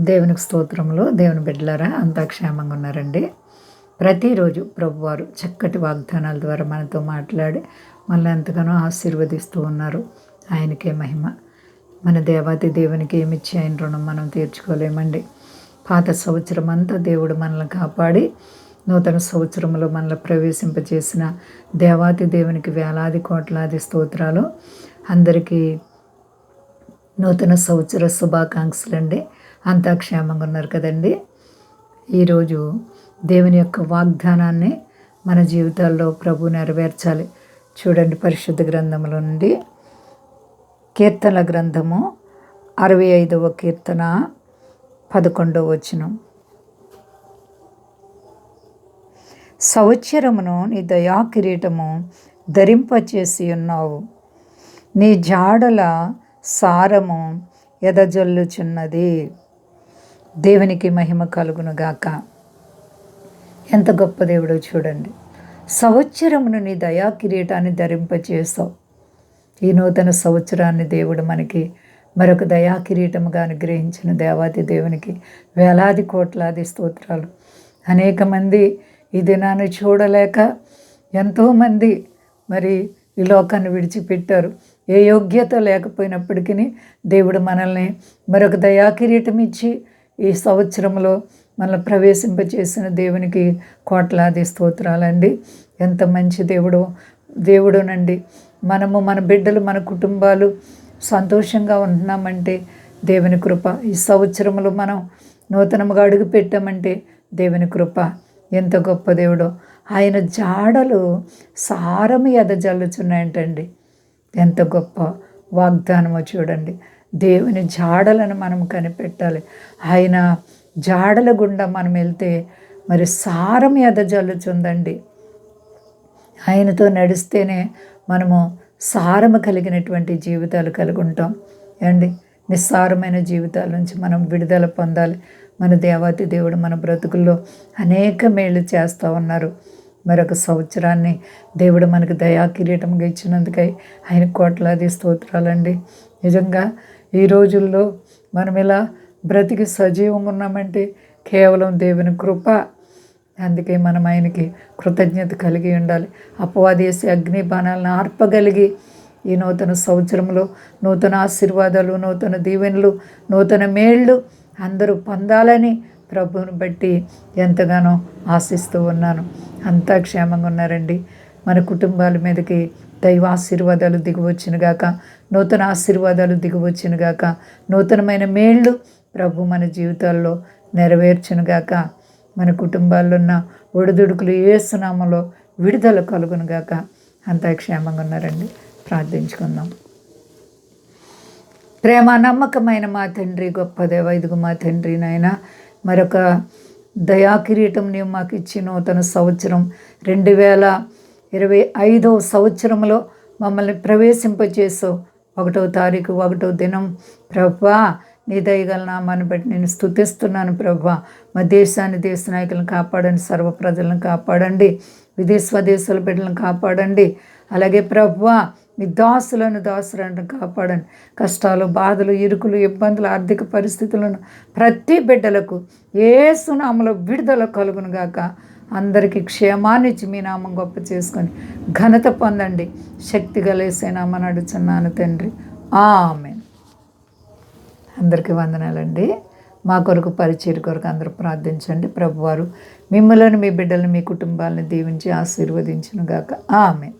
దేవునికి స్తోత్రములు. దేవుని బిడ్డలారా అంతా క్షేమంగా ఉన్నారండి. ప్రతిరోజు ప్రభువారు చక్కటి వాగ్దానాల ద్వారా మనతో మాట్లాడి మనల్ని ఎంతగానో ఆశీర్వదిస్తూ ఉన్నారు. ఆయనకే మహిమ. మన దేవాతి దేవునికి ఏమిచ్చి ఆయన రుణం మనం తీర్చుకోలేమండి. పాత సంవత్సరం అంతా దేవుడు మనల్ని కాపాడి నూతన సంవత్సరంలో మనల్ని ప్రవేశింపచేసిన దేవాతి దేవునికి వేలాది కోట్లాది స్తోత్రాలు. అందరికీ నూతన సంవత్సర శుభాకాంక్షలు అండి అంతా క్షేమంగా ఉన్నారు కదండి. ఈరోజు దేవుని యొక్క వాగ్దానాన్ని మన జీవితాల్లో ప్రభు నెరవేర్చాలి. చూడండి పరిశుద్ధ గ్రంథముల నుండి కీర్తనల గ్రంథము అరవై ఐదవ కీర్తన పదకొండవ వచనం. సంవత్సరమును నీ దయా కిరీటము ధరింపచేసి ఉన్నావు. నీ జాడల సారము ఎదజల్లుచున్నది. దేవునికి మహిమ కలుగునుగాక. ఎంత గొప్ప దేవుడో చూడండి. సంవత్సరమును నీ దయా కిరీటాన్ని ధరింపచేసావు ఈ నూతన సంవత్సరాన్ని దేవుడు మనకి మరొక దయా కిరీటముగా అనుగ్రహించిన దేవాది దేవునికి వేలాది కోట్లాది స్తోత్రాలు. అనేక మంది ఈ దినాన్ని చూడలేక ఎంతోమంది మరి ఈ లోకాన్ని విడిచిపెట్టారు. ఏ యోగ్యత లేకపోయినప్పటికీ దేవుడు మనల్ని మరొక దయా కిరీటం ఇచ్చి ఈ సంవత్సరంలో మనల్ని ప్రవేశింపచేసిన దేవునికి కోట్లాది స్తోత్రాలండి. ఎంత మంచి దేవుడు దేవుడునండి. మనము మన బిడ్డలు మన కుటుంబాలు సంతోషంగా ఉంటున్నామంటే దేవుని కృప. ఈ సంవత్సరంలో మనం నూతనముగా అడుగు పెట్టామంటే దేవుని కృప. ఎంత గొప్ప దేవుడో. ఆయన జాడలు సారము ఎదజల్లుచున్నాయంటండి. ఎంత గొప్ప వాగ్దానమో చూడండి. దేవుని జాడలను మనం కనిపెట్టాలి. ఆయన జాడల గుండా మనం వెళ్తే మరి సారం ఎదజల్లుచుందండి. ఆయనతో నడిస్తేనే మనము సారము కలిగినటువంటి జీవితాలు కలిగి ఉంటాం అండి నిస్సారమైన జీవితాల నుంచి మనం విడుదల పొందాలి. మన దేవాతి దేవుడు మన బ్రతుకుల్లో అనేక మేళ్ళు చేస్తూ ఉన్నారు. మరొక సంవత్సరాన్ని దేవుడు మనకు దయా కిరీటంగా ఇచ్చినందుకై ఆయన కోట్లాది స్తోత్రాలండి. నిజంగా ఈ రోజుల్లో మనం ఇలా బ్రతికి సజీవంగా ఉన్నామంటే కేవలం దేవుని కృప. అందుకే మనం ఆయనకి కృతజ్ఞత కలిగి ఉండాలి. అపవాదేసి అగ్ని బాణాలను ఆర్పగలిగి ఈ నూతన సంవత్సరంలో నూతన ఆశీర్వాదాలు నూతన దీవెనలు నూతన మేళ్ళు అందరూ పొందాలని ప్రభువుని బట్టి ఎంతగానో ఆశిస్తూ ఉన్నాను. అంతా క్షేమంగా ఉన్నారండి. మన కుటుంబాల మీదకి దైవ ఆశీర్వాదాలు దిగువచ్చునుగాక నూతన ఆశీర్వాదాలు దిగువచ్చునుగాక నూతనమైన మేళ్ళు ప్రభు మన జీవితాల్లో నెరవేర్చునుగాక మన కుటుంబాల్లో ఉన్న ఒడిదుడుకులు ఏసునామలో విడుదల కలుగునుగాక అంతా క్షేమంగా ఉన్నారండి. ప్రార్థించుకుందాం. ప్రేమ నమ్మకమైన మా తండ్రి గొప్ప దేవ మా తండ్రి నాయన. మరొక దయాకిరీటం నీవు మాకు ఇచ్చి నూతన సంవత్సరం రెండు వేల ఇరవై ఐదవ సంవత్సరంలో మమ్మల్ని ప్రవేశింపజేసావు ఒకటో తారీఖు ఒకటో దినం. ప్రభా నీ దయగల నామాన్ని బట్టి నేను స్థుతిస్తున్నాను ప్రభా. మా దేశాన్ని దేశ నాయకులను కాపాడండి సర్వ ప్రజలను కాపాడండి విదేశ స్వదేశాల బిడ్డలను కాపాడండి. అలాగే ప్రభా మీ దాసులను దాసులను కాపాడండి. కష్టాలు బాధలు ఇరుకులు ఇబ్బందులు ఆర్థిక పరిస్థితులను ప్రతి బిడ్డలకు ఏ సునామలో విడుదల కలుగునుగాక అందరికీ క్షేమాన్ని ఇచ్చి మీ నామం గొప్ప చేసుకొని ఘనత పొందండి. శక్తి కలిసే నామని అడుచున్నాను తండ్రి. ఆమె అందరికీ వందనాలండి. మా కొరకు పరిచయం కొరకు అందరూ ప్రార్థించండి. ప్రభువారు మిమ్మల్ని మీ బిడ్డలను మీ కుటుంబాలను దీవించి ఆశీర్వదించును గాక ఆమె